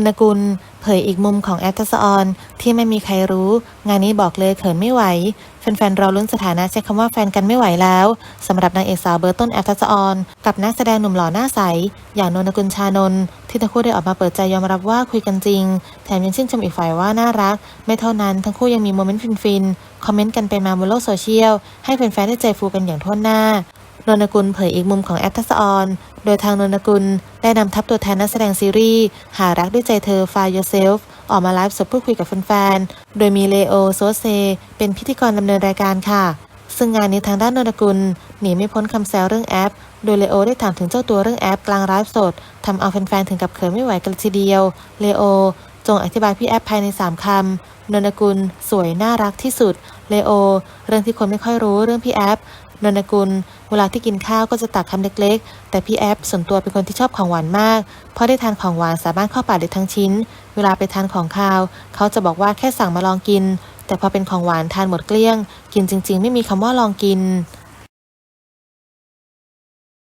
นนกุล เผยอีกมุมของแอฟทัศออนที่ไม่มีใครรู้ งานนี้บอกเลยเขินไม่ไหว แฟนๆรอลุ้นสถานะใช้คำว่าแฟนกันไม่ไหวแล้วสำหรับนางเอกสาวเบอร์ต้นแอฟทัศออนกับนักแสดงหนุ่มหล่อหน้าใส อย่างนนกุลชานนท์ที่ทั้งคู่ได้ออกมาเปิดใจยอมรับว่าคุยกันจริง แถมยังชื่นชมอีกฝ่ายว่าน่ารัก ไม่เท่านั้นทั้งคู่ยังมีโมเมนต์ฟินๆคอมเมนต์กันไปมาบนโลกโซเชียลให้แฟนๆได้ใจฟูกันอย่างทั่วหน้า นนกุลเผยอีกมุมของแอปทัศออน โดยทางนนกุลได้นำทัพตัวแทนนักแสดงซีรีส์ หารักด้วยใจเธอ Find Yourself ออกมาไลฟ์สดพูดคุยกับแฟนๆ โดยมีเลโอโซเซ เป็นพิธีกรดำเนินรายการค่ะ ซึ่งงานนี้ทางด้านนนกุล หนีไม่พ้นคำแซวเรื่องแอป โดยเลโอได้ถามถึงเจ้าตัวเรื่องแอปกลางไลฟ์สดทำเอาแฟนๆถึงกับเขินไม่ไหวกันทีเดียว เลโอ จงอธิบายพี่แอปภายใน 3คำนนกุล สวยน่ารักที่สุด เลโอ เรื่องที่คนไม่ค่อยรู้เรื่องพี่แอปนนกุล เวลาที่กินข้าวก็จะตักคำเล็กๆ แต่พี่แอปส่วนตัวเป็นคนที่ชอบของหวานมาก เพราะได้ทานของหวานสามารถเข้าปากได้ทั้งชิ้น เวลาไปทานของคาว เขาจะบอกว่าแค่สั่งมาลองกิน แต่พอเป็นของหวานทานหมดเกลี้ยง กินจริง ๆ ไม่มีคำว่าลองกิน